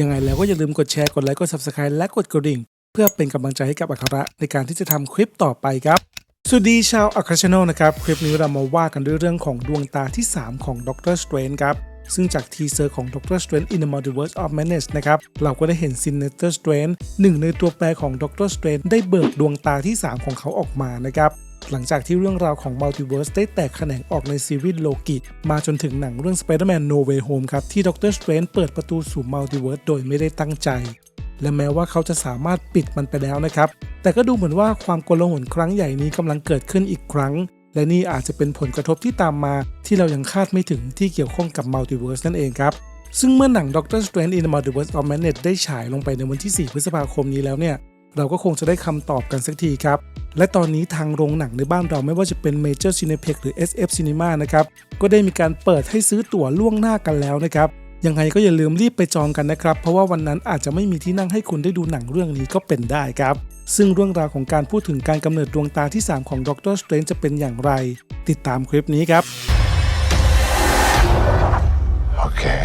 ยังไงแล้วก็อย่าลืมกดแชร์ กดไลค์ กด subscribe และกดกระดิ่ง เพื่อเป็นกำลังใจให้กับอัคระในการที่จะทำคลิปต่อไปครับ สวัสดีชาวอัครช n นลนะครับ คลิปนี้เรามาว่ากันด้วยเรื่องของดวงตาที่ 3 ของด็อกเตอร์สเตรนครับ ซึ่งจากทีเซอร์ของ Dr. Strange in the Multiverse of Madness นะครับ เราก็ได้เห็น Sinister Strange หนึ่งในตัวแปรของ Doctor Strange ได้เบิกดวงตาที่ 3 ของเขาออกมานะครับ หลังจากที่เรื่องราวของ Multiverse ได้แตกแขนงออกในซีรีส์โลกิมาจนถึงหนังเรื่อง Spider-Man No Way Home ครับ ที่ Doctor Strange เปิดประตูสู่ Multiverse โดยไม่ได้ตั้งใจ และแม้ว่าเขาจะสามารถปิดมันไปแล้วนะครับ แต่ก็ดูเหมือนว่าความโกลาหลครั้งใหญ่นี้กำลังเกิดขึ้นอีกครั้ง และนี่อาจจะเป็นผลกระทบที่ตามมา ที่เรายังคาดไม่ถึงที่เกี่ยวข้องกับมัลติเวิร์สนั่นเองครับซึ่งเมื่อหนัง Doctor Strange in the Multiverse of Madness ได้ฉายลงไปในวันที่ 4 พฤษภาคมนี้แล้วเนี่ย เราก็คงจะได้คำตอบกันสักทีครับ และตอนนี้ทางโรงหนังในบ้านเราไม่ว่าจะเป็น Major Cineplex หรือ SF Cinema นะครับ ก็ได้มีการเปิดให้ซื้อตั๋วล่วงหน้ากันแล้วนะครับยังไงก็อย่าลืมรีบไปจองกันนะครับ เพราะว่าวันนั้นอาจจะไม่มีที่นั่งให้คุณได้ดูหนังเรื่องนี้ก็เป็นได้ครับ ซึ่งเรื่องราวของการพูดถึงการกำเนิดดวงตาที่ 3 ของ Doctor Strange จะเป็นอย่างไร ติดตามคลิปนี้ครับ Okay.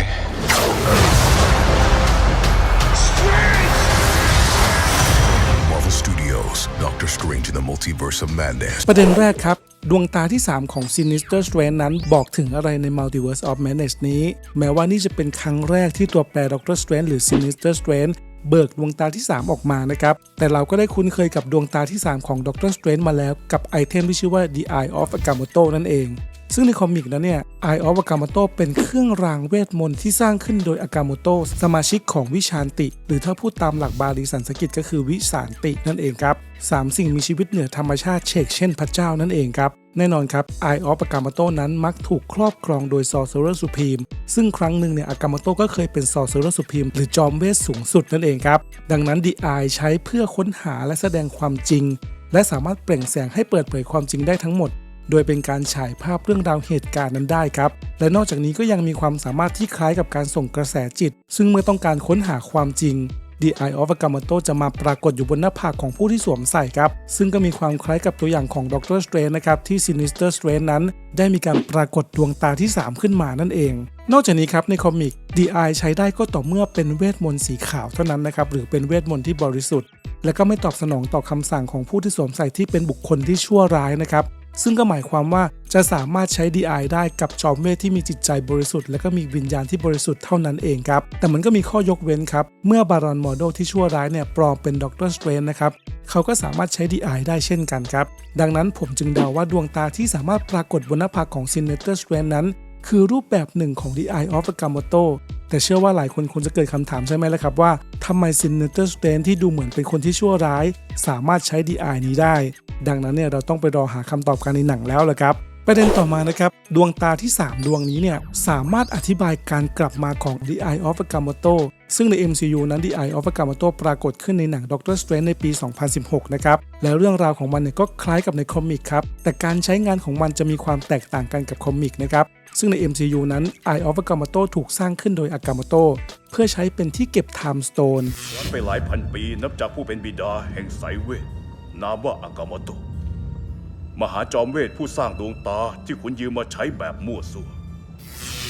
Multiverse of Madness. ประเด็นแรกครับ ดวงตาที่ 3 ของ Sinister Strange นั้นบอกถึงอะไรใน Multiverse of Madness นี้ แม้ว่านี่จะเป็นครั้งแรกที่ตัวแปร Doctor Strange หรือ Sinister Strange เบิกดวงตาที่ 3 ออกมานะครับ แต่เราก็ได้คุ้นเคยกับดวงตาที่ 3 ของ Doctor Strange มาแล้วกับไอเทมที่ชื่อว่า The Eye of Agamotto นั่นเอง ซึ่งในคอมิกนั้นเนี่ย Eye of Agamotto เป็นเครื่องรางเวทมนต์ที่สร้างขึ้นโดย Agamotto สมาชิกของวิชานติ หรือถ้าพูดตามหลักบาลีสันสกฤตก็คือวิสานตินั่นเองครับสามสิ่งมีชีวิตเหนือธรรมชาติเชกเช่นพระเจ้านั่นเองครับ แน่นอนครับ Eye of Agamotto นั้นมักถูกครอบครองโดย Sorcerer Supreme ซึ่งครั้งหนึ่งเนี่ย Agamotto ก็เคยเป็น Sorcerer Supreme หรือจอมเวทสูงสุดนั่นเองครับ ดังนั้น The Eye ใช้เพื่อค้นหาและแสดงความจริง และสามารถเปล่งแสงให้เปิดเผยความจริงได้ทั้งหมด โดยเป็นการฉายภาพเรื่องราวเหตุการณ์นั้นได้ครับ และนอกจากนี้ก็ยังมีความสามารถที่คล้ายกับการส่งกระแสจิต ซึ่งเมื่อต้องการค้นหาความจริง The Eye of Agamotto จะมาปรากฏอยู่บนหน้าผากของผู้ที่สวมใส่ครับ ซึ่งก็มีความคล้ายกับตัวอย่างของ Doctor Strange นะครับ ที่ Sinister Strange นั้น ได้มีการปรากฏดวงตาที่ 3 ขึ้นมานั่นเอง นอกจากนี้ครับในคอมิก The Eye ใช้ได้ก็ต่อเมื่อเป็นเวทมนต์สีขาวเท่านั้นนะครับ หรือเป็นเวทมนต์ที่บริสุทธิ์ และก็ไม่ตอบสนองต่อคำสั่งของผู้ที่สวมใส่ที่เป็นบุคคลที่ชั่วร้ายนะครับ ซึ่งก็หมายความว่าจะสามารถใช้ DI ได้กับจอมเวทที่มีจิตใจบริสุทธิ์และก็มีวิญญาณที่บริสุทธิ์เท่านั้นเองครับ แต่มันก็มีข้อยกเว้นครับ เมื่อบารอนมอร์โดที่ชั่วร้ายเนี่ยปลอมเป็นด็อกเตอร์สเตรนนะครับ เขาก็สามารถใช้ DI ได้เช่นกันครับ ดังนั้นผมจึงเดาว่าดวงตาที่สามารถปรากฏบนหน้าผากของซินเนเตอร์สเตรนนั้น คือรูปแบบหนึ่งของ The Eye of Agamotto แต่เชื่อว่าหลายคนคงจะเกิดคำถามใช่ไหมล่ะครับว่าทำไม Sinister Strange ที่ดูเหมือนเป็นคนที่ชั่วร้าย สามารถใช้ The Eye นี้ได้ ดังนั้นเนี่ยเราต้องไปรอหาคำตอบกันในหนังแล้วละครับ ประเด็นต่อมานะครับดวงตาที่ 3 ดวงนี้เนี่ยสามารถอธิบายการกลับมาของ The Eye of Agamotto ซึ่งใน MCU นั้น The Eye of Agamotto ปรากฏขึ้นในหนัง Doctor Strange ในปี 2016 นะครับ แล้วเรื่องราวของมันเนี่ยก็คล้ายกับในคอมิกครับ แต่การใช้งานของมันจะมีความแตกต่างกันกับคอมิกนะครับ ซึ่งใน MCU นั้น Eye of Agamotto ถูกสร้างขึ้นโดย Agamotto เพื่อใช้เป็นที่เก็บ Time Stone ย้อนไปหลายพันปีนับจากผู้เป็นบิดาแห่งสายเวท นามว่าอากามโตะมหาจอมเวทผู้สร้างดวงตาที่ขุนยืมมาใช้แบบมั่วซั่ว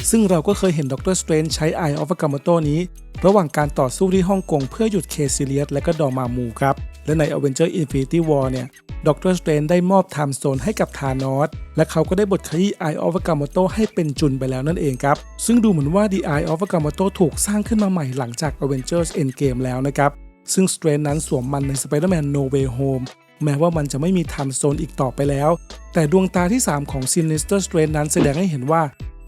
ซึ่งเราก็เคยเห็นด็อกเตอร์สเตรนใช้ Eye of Agamotto นี้ ระหว่างการต่อสู้ที่ฮ่องกงเพื่อหยุดเคซิเลียสและก็ดอมามูครับ และใน Avenger Infinity War เนี่ยด็อกเตอร์สเตรนได้มอบไทม์โซนให้กับธานอสและเขาก็ได้บทขยี้ Eye of Agamotto ให้เป็นจุนไปแล้วนั่นเองครับ ซึ่งดูเหมือนว่า The Eye of Agamotto ถูกสร้างขึ้นมาใหม่หลังจาก Avengers Endgame แล้วนะครับซึ่งสเตรนนั้นสวมมันใน Spider-Man No Way Home แม้ว่ามันจะไม่มีไทม์โซนอีกต่อไปแล้ว แต่ดวงตาที่ 3 ของ Sinister Strange นั้นแสดงให้เห็นว่า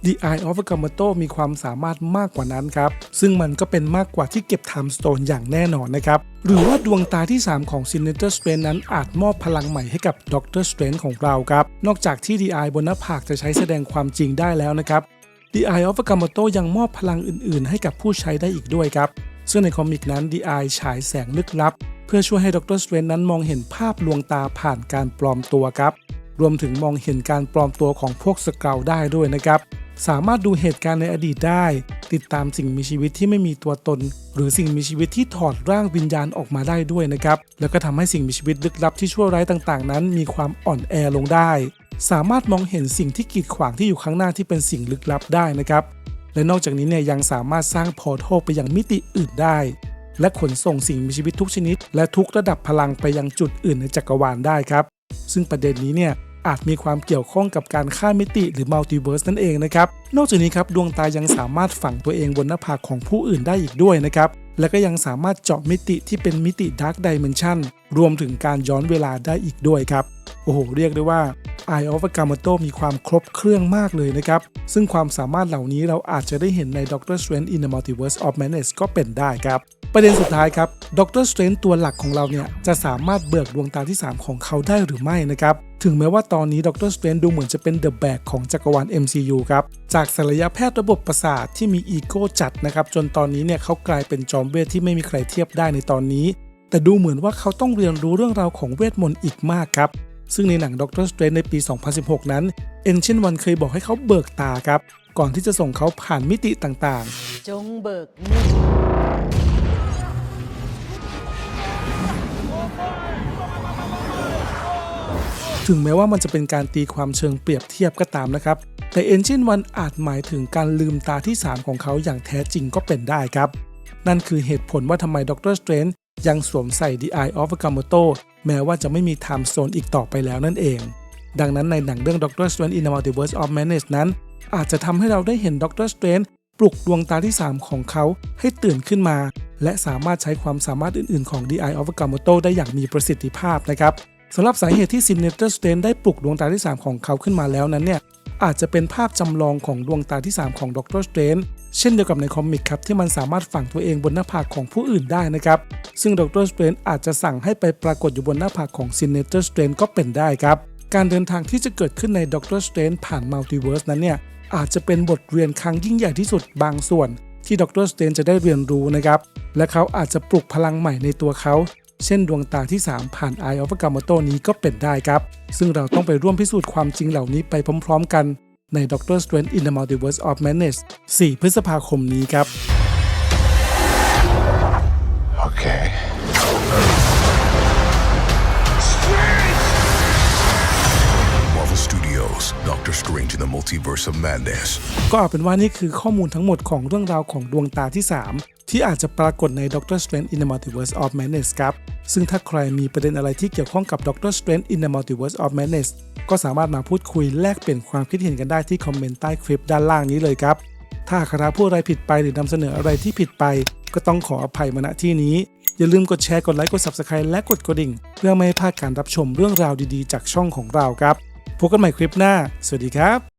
The Eye of Agamotto มีความสามารถมากกว่านั้นครับ ซึ่งมันก็เป็นมากกว่าที่เก็บ Time Stone อย่างแน่นอนนะครับ หรือว่าดวงตาที่ 3 ของ Sinister Strange นั้นอาจมอบพลังใหม่ให้กับ Doctor Strange ของเราครับ นอกจากที่ The Eye บนหน้าผากจะใช้แสดงความจริงได้แล้วนะครับ The Eye of Agamotto ยังมอบพลังอื่น ๆ ให้กับผู้ใช้ได้อีกด้วยครับ ซึ่งในคอมิกนั้น The Eye ฉายแสงลึกลับ เพื่อช่วยให้ Doctor Strange นั้นมองเห็นภาพลวงตาผ่านการปลอมตัวครับ รวมถึงมองเห็นการปลอมตัวของพวกสเกลได้ด้วยนะครับ สามารถดูเหตุการณ์ในอดีตได้ ติดตามสิ่งมีชีวิตที่ไม่มีตัวตน หรือสิ่งมีชีวิตที่ถอดร่างวิญญาณออกมาได้ด้วยนะครับ แล้วก็ทำให้สิ่งมีชีวิตลึกลับที่ชั่วร้ายต่างๆ นั้น มีความอ่อนแอลงได้ สามารถมองเห็นสิ่งที่กีดขวางที่อยู่ข้างหน้าที่เป็นสิ่งลึกลับได้นะครับ และนอกจากนี้เนี่ยยังสามารถสร้างพอร์ทัลไปยังมิติอื่นได้ และขนส่งสิ่งมีชีวิตทุกชนิด และทุกระดับพลังไปยังจุดอื่นในจักรวาลได้ครับ ซึ่งประเด็นนี้เนี่ยอาจมีความเกี่ยวข้องกับการข้ามมิติหรือมัลติเวิร์สนั่นเองนะครับ นอกจากนี้ครับดวงตายังสามารถฝังตัวเองบนหน้าผากของผู้อื่นได้อีกด้วยนะครับ และก็ยังสามารถเจาะมิติที่เป็นมิติดาร์กดิเมนชันรวมถึงการย้อนเวลาได้อีกด้วยครับ โอ้โห เรียกได้ว่า Eye of Agamotto มีความครบเครื่องมากเลยนะครับ ซึ่งความสามารถเหล่านี้เราอาจจะได้เห็นใน Doctor Strange in the Multiverse of Madness ก็เป็นได้ครับ ประเด็นสุดท้ายครับ Doctor Strange ตัวหลักของเราเนี่ยจะสามารถเบิกดวงตาที่ 3 ของเขาได้หรือไม่นะครับถึงแม้ว่าตอนนี้ Doctor Strange ดูเหมือนจะเป็น The Bag ของจักรวาล MCU ครับจากศัลยแพทย์ระบบประสาทที่มีอีโก้จัดนะครับจนตอนนี้เนี่ยเขากลายเป็นจอมเวทที่ไม่มีใครเทียบได้ในตอนนี้ แต่ดูเหมือนว่าเขาต้องเรียนรู้เรื่องราวของเวทมนต์อีกมากครับซึ่งในหนัง Doctor Strange ในปี 2016 นั้น Ancient One เคยบอกให้เขาเบิกตาครับก่อนที่จะส่งเขาผ่านมิติต่างๆ จงเบิกเน ถึงแม้ว่ามันจะเป็นการตีความเชิงเปรียบเทียบก็ตามนะครับ แต่ Engine One อาจหมายถึงการลืมตาที่ 3 ของเขาอย่างแท้จริงก็เป็นได้ครับ นั่นคือเหตุผลว่าทำไม Doctor Strange ยังสวมใส่ The Eye of Agamotto แม้ว่าจะไม่มี Time Zone อีกต่อไปแล้วนั่นเอง ดังนั้นในหนังเรื่อง Doctor Strange in the Multiverse of Madness นั้น อาจจะทำให้เราได้เห็น Doctor Strange ปลุกดวงตาที่ 3 ของเขาให้ตื่นขึ้นมา และสามารถใช้ความสามารถอื่น ๆ ของ The Eye of Agamotto ได้อย่างมีประสิทธิภาพนะครับ สำหรับสาเหตุที่ Sinister Strange ได้ปลุกดวงตาที่ 3 ของเขาขึ้นมาแล้วนั้นเนี่ยอาจจะเป็นภาพจำลองของดวงตาที่ 3 ของด็อกเตอร์สเตรนเช่นเดียวกับในคอมิกครับที่มันสามารถฝังตัวเองบนหน้าผากของผู้อื่นได้นะครับ ซึ่งด็อกเตอร์สเตรนอาจจะสั่งให้ไปปรากฏอยู่บนหน้าผากของซินเนเตอร์สเตรนก็เป็นได้ครับ การเดินทางที่จะเกิดขึ้นในด็อกเตอร์สเตรนผ่านมัลติเวิร์สนั้นเนี่ยอาจจะเป็นบทเรียนครั้งยิ่งใหญ่ที่สุดบางส่วน ที่ด็อกเตอร์สเตรนจะได้เรียนรู้นะครับและเขาอาจจะปลุกพลังใหม่ในตัวเขา เช่นดวงตาที่ 3 ผ่าน Eye of Agamotto นี้ก็เป็นได้ครับ ซึ่งเราต้องไปร่วมพิสูจน์ความจริงเหล่านี้ไปพร้อมๆกันใน Doctor Strange in the Multiverse of Madness 4 พฤษภาคมนี้ครับ Okay. Marvel Studios, Doctor Strange in the Multiverse of Madness. ก็เอาเป็นว่านี่คือข้อมูลทั้งหมดของเรื่องราวของดวงตาที่ 3 ที่อาจจะปรากฏใน Doctor Strange in the Multiverse of Madness ครับ ซึ่งถ้าใครมีประเด็นอะไรที่เกี่ยวข้องกับ Doctor Strange in the Multiverse of Madness ก็สามารถมาพูดคุยแลกเปลี่ยนความคิดเห็นกันได้ที่คอมเมนต์ใต้คลิปด้านล่างนี้เลยครับ ถ้าคณะพูดอะไรผิดไปหรือนำเสนออะไรที่ผิดไป ก็ต้องขออภัยมาณที่นี้ อย่าลืมกดแชร์ กดไลค์ กด Subscribe และกดกระดิ่ง เพื่อไม่ให้พลาดการรับชมเรื่องราวดีๆ จากช่องของเราครับ พบกันใหม่คลิปหน้า สวัสดีครับ